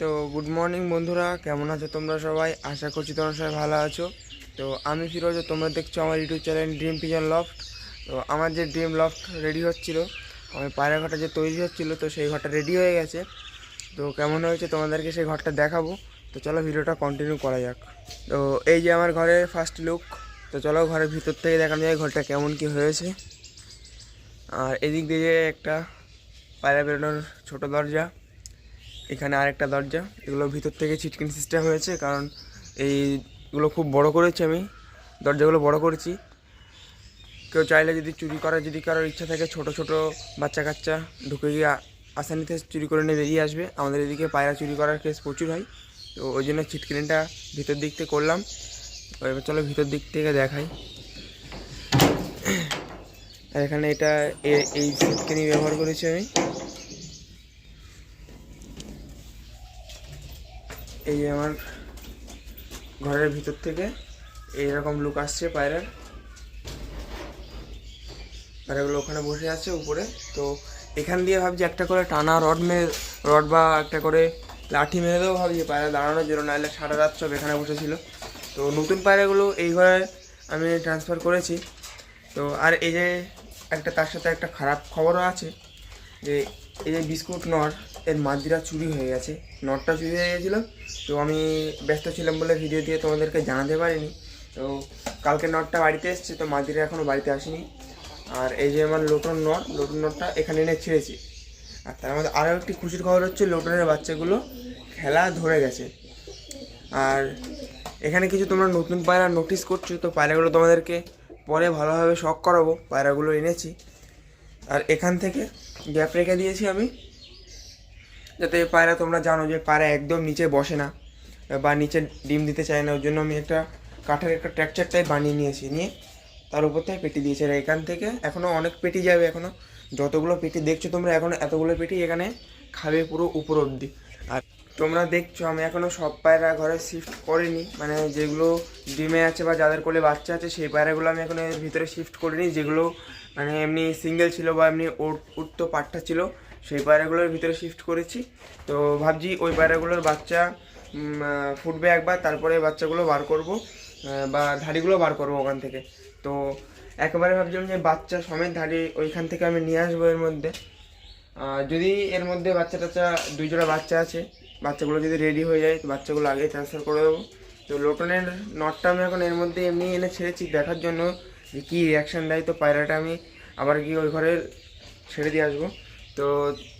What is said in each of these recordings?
তো good morning বন্ধুরা, কেমন আছো তোমরা সবাই? আশা করছি তোমরা সবাই ভালো আছো। তো আমি ফিরোজ তোমরা দেখছ আমার YouTube channel dream pigeon loft তো আমার যে ড্রিম লফট রেডি হচ্ছিল আমার পায়রা ঘরটা যে তৈরি হচ্ছিল, তো সেই ঘরটা রেডি হয়ে গেছে। তো কেমন হয়েছে তোমাদেরকে সেই ঘরটা দেখাবো। তো চলো ভিডিওটা কন্টিনিউ করা যাক। তো এই যে আমার ঘরের ফার্স্ট লুক তো চলো ঘরের ভিতর থেকে দেখানো যায় ঘরটা কেমন কি হয়েছে। আর এদিক দিয়ে একটা পায়রা বেরোনোর ছোটো দরজা। এখানে আরেকটা দরজা। এগুলো ভিতর থেকে ছিটকিন সিস্টেম হয়েছে, কারণ এইগুলো খুব বড় করেছি আমি। দরজাগুলো বড় করেছি। কেউ চাইলে যদি চুরি করার, যদি কারোর ইচ্ছা থাকে, ছোট ছোট বাচ্চা কাচ্চা ঢুকে গিয়ে আসানিতে চুরি করে নিয়ে বেরিয়ে আসবে। আমাদের এদিকে পায়রা চুরি করার কেস প্রচুর হয়। তো ওই জন্য ছিটকিনিটা ভিতর দিক থেকে করলাম। এবার চলো ভিতর দিক থেকে দেখাই। এখানে এটা এই ছিটকিনি ব্যবহার করেছি আমি। এই যে আমার ঘরের ভিতর থেকে এইরকম লুক আসছে পায়রার। পায়রাগুলো ওখানে বসে আছে উপরে। তো এখান দিয়ে ভাবছি একটা করে টানা রড মেরে রড বা একটা করে লাঠি মেরে দেবো ভাবছি, পায়রা দাঁড়ানোর জন্য। নাহলে সারা রাত সব এখানে বসেছিল। তো নতুন পায়রাগুলো এই ঘরে আমি ট্রান্সফার করেছি। তো আর এই যে একটা তার সাথে একটা খারাপ খবরও আছে যে এই যে বিস্কুট, নট, এর মাদিরা চুরি হয়ে গেছে। নটটা চুরি হয়ে গেছিল। তো আমি ব্যস্ত ছিলাম বলে ভিডিও দিয়ে তোমাদেরকে জানাতে পারিনি। তো কালকে নটটা বাড়িতে এসছে, তো মাদিরা এখনও বাড়িতে আসেনি। আর এই যে আমার লোটন নট, লোটন নটটা এখানে এনে ছেড়েছি। আর তার মধ্যে আরও একটি খুশির খবর হচ্ছে, লোটনের বাচ্চাগুলো খেলা ধরে গেছে। আর এখানে কিছু তোমরা নতুন পায়রা নোটিস করছ, তো পায়রাগুলো তোমাদেরকে পরে ভালোভাবে শখ করাবো। পায়রাগুলো এনেছি। আর এখান থেকে গ্যাপ রেখে দিয়েছি আমি। যাতে পায়রা তোমরা জানো যে পায়রা একদম নিচে বসে না, বা নিচে ডিম দিতে চায় না, ওর জন্য আমি একটা কাঠের একটা ট্র্যাকচার টাইপ বানিয়ে নিয়েছি নিয়ে তার উপর থেকে পেটি দিয়েছি। আর এখান থেকে এখনও অনেক পেটি যাবে এখনও যতগুলো পেটি দেখছ তোমরা এখনও এতগুলো পেটি এখানে খাবে পুরো উপর অবধি। আর তোমরা দেখছ আমি এখনও সব পায়রা ঘরে শিফট করিনি মানে যেগুলো ডিমে আছে বা যাদের কোলে বাচ্চা আছে, সেই পায়রাগুলো আমি এখন এর ভিতরে শিফট করিনি। যেগুলো মানে এমনি সিঙ্গেল ছিল বা এমনি উঠ- উঠতো পাট্টা ছিল, সেই পায়রাগুলোর ভিতরে শিফট করেছি। তো ভাবছি ওই পায়রাগুলোর বাচ্চা ফুটবে একবার, তারপরে বাচ্চাগুলো বার করব বা ধাড়িগুলো বার করব ওখান থেকে। তো একেবারে ভাবছিলাম যে বাচ্চা সমেত ধাড়ি ওইখান থেকে আমি নিয়ে আসব এর মধ্যে। যদি এর মধ্যে বাচ্চা টাচ্চা, দুই জোড়া বাচ্চা আছে, বাচ্চাগুলো যদি রেডি হয়ে যায়, তো বাচ্চাগুলো আগে ট্রান্সফার করে দেবো। তো লোটনের নটটা আমি এখন এর মধ্যে এমনি এনে ছেড়েছি দেখার জন্য। যে কী রিয়াকশান দেয় তো পায়রাটা আমি আবার কি ওই ঘরে ছেড়ে দিয়ে আসব। তো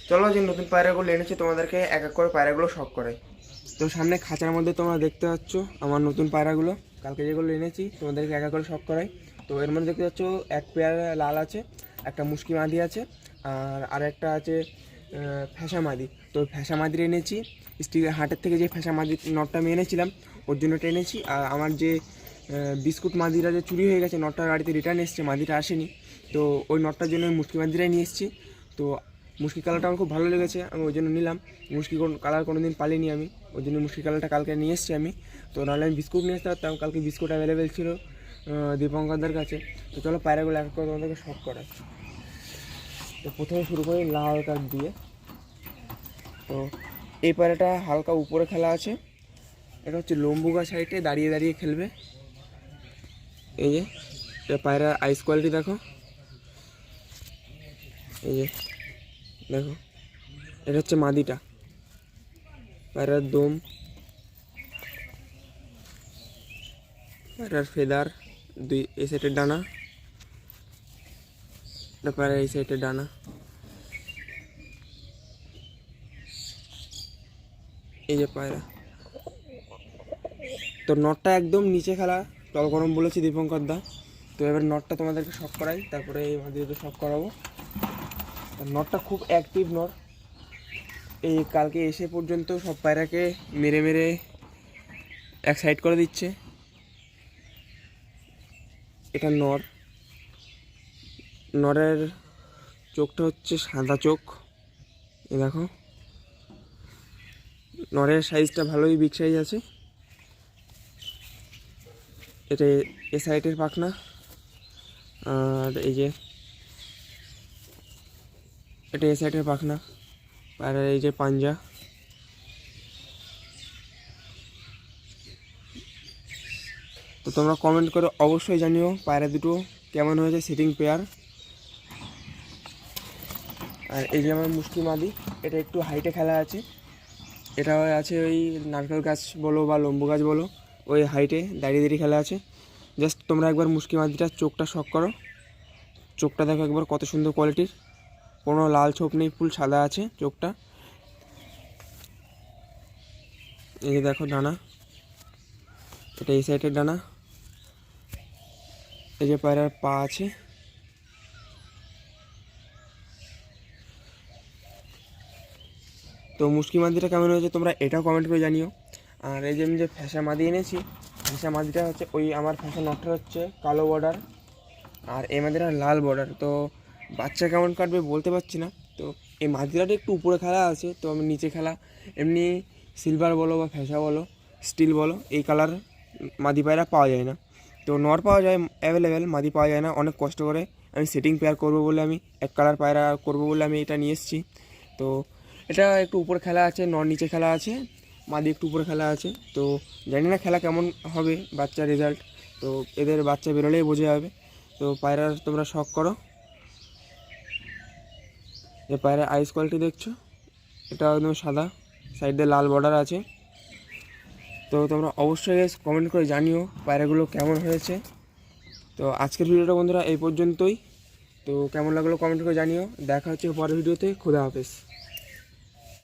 চলো যে নতুন পায়রাগুলো এনেছি তোমাদেরকে এক এক করে পায়রাগুলো শখ করাই। তো সামনে খাঁচার মধ্যে তোমরা দেখতে পাচ্ছ আমার নতুন পায়রাগুলো। কালকে যেগুলো এনেছি তোমাদেরকে এক এক করে শখ করাই। তো এর মধ্যে দেখতে পাচ্ছ এক পেয়ার লাল আছে একটা মুশকি মাদি আছে আর আরেকটা আছে আহ, ফ্যাসা মাদি। তো ফ্যাসা মাদির এনেছি স্টিলের হাটের থেকে যে ফ্যাসা মাদির নটটা আমি এনেছিলাম ওর জন্য এনেছি। আর আমার যে বিস্কুট মাদিরা যে চুরি হয়ে গেছে, নটটা গাড়িতে রিটার্ন এসছে, মাদিরা আসেনি। তো ওই নটটার জন্য আমি মুশকি মাদিরাই নিয়ে এসেছি। তো মুশকি কালারটা আমার খুব ভালো লেগেছে, আমি ওই জন্য নিলাম। মুশকি কালার কোনো দিন পালিনি আমি, ওই জন্য মুশকি কালারটা কালকে নিয়ে এসেছি আমি। তো নাহলে আমি বিস্কুট নিয়ে আসতে পারতাম, কালকে বিস্কুট অ্যাভেলেবেল ছিল দীপঙ্করদের কাছে। তো চলো পায়রাগুলো এক করে তোমাদেরকে শখ করাই। তো প্রথমে শুরু করি লাল কার্ড দিয়ে। তো এই পায়রাটা হালকা উপরে খেলা আছে, এটা হচ্ছে লম্বুগা সাইডে দাঁড়িয়ে দাঁড়িয়ে খেলবে। এই যে, এটা পায়রা আইস কোয়ালিটি দেখো। এই যে, দেখো, এটা হচ্ছে মাদিটা। পায়রার দম, পায়রার ফেদার দুই, এই সাইডের ডানা। এটা পায়রার এই সাইডের ডানা। এই যে পায়রা। তো নটটা একদম নিচে খেলা জল গরম বলেছি দীপঙ্কর দা। তো এবার নটটা তোমাদেরকে শখ করাই, তারপরে এই মাদিকে শখ করাবো। নটটা খুব অ্যাক্টিভ নট এই কালকে এসে পর্যন্ত সব পায়রাকে মেরে মেরে এক সাইড করে দিচ্ছে। এটা নর নরের চোখটা হচ্ছে সাদা চোখ। এ দেখো। নরের সাইজটা ভালোই বিগ সাইজ আছে। এটা এ সাইডের পাখনা। আর এই যে, এটা এ সাইডের পাখনা। আর এই যে পাঞ্জা। তো তোমরা কমেন্ট করে অবশ্যই জানিও পায়রা দুটো কেমন হয়েছে সিটিং পেয়ার আর এই যে আমার মুসলিম মাদি, এটা একটু হাইটে খেলা আছে। এটা আছে ওই নারকেল গাছ বলো বা লম্বু গাছ বলো। ওই হাইটে দাঁড়িয়ে দাঁড়িয়ে খেলা আছে। জাস্ট তোমরা একবার মুষ্টি মাদিটার চোখটা শখ করো। চোখটা দেখো একবার কত সুন্দর কোয়ালিটির। কোনো লাল ছোপ নেই, ফুল সাদা আছে চোখটা। এই যে দেখো ডানা। এটা এই সাইডের ডানা। এই যে পায়রার পা আছে। তো মুশকি মাদিটা কেমন হয়েছে তোমরা এটাও কমেন্ট করে জানিও। আর এই যে আমি যে ফ্যাসা মাদি এনেছি ফ্যাসা মাদিটা হচ্ছে ওই আমার ফ্যাসা নটটা হচ্ছে কালো বর্ডার আর এই মাদিটা লাল বর্ডার তো বাচ্চা কেমন কাটবে বলতে পারছি না। তো এই মাদিরাটা একটু উপরে খেলা আছে, তো আমি নিচে খেলা। এমনি সিলভার বলো বা ফ্যাসা বলো স্টিল বলো, এই কালার মাদি পায়রা পাওয়া যায় না। তো নর পাওয়া যায় অ্যাভেলেবেল মাদি পাওয়া যায় না, অনেক কষ্ট করে আমি সেটিং পেয়ার করব বলে আমি, এক কালার পায়রা করব বলে আমি এটা নিয়ে এসেছি। তো এটা একটু উপরে খেলা আছে, নর নিচে খেলা আছে মাদি একটু উপরে খেলা আছে। তো জানি না খেলা কেমন হবে বাচ্চার রেজাল্ট তো এদের বাচ্চা বেরোলেই বোঝা যাবে। তো পায়রার তোমরা শখ করো। যে পায়রা আইস কোয়ালিটি দেখছ? এটা একদম সাদা। সাইড লাল বর্ডার আছে। তো তোমরা অবশ্যই কমেন্ট করে জানিও পায়রাগুলো কেমন হয়েছে। তো আজকের ভিডিওটা বন্ধুরা এই পর্যন্তই। তো কেমন লাগল কমেন্ট করে জানিও। দেখা হচ্ছে পরের ভিডিওতে খুদা হাফেজ।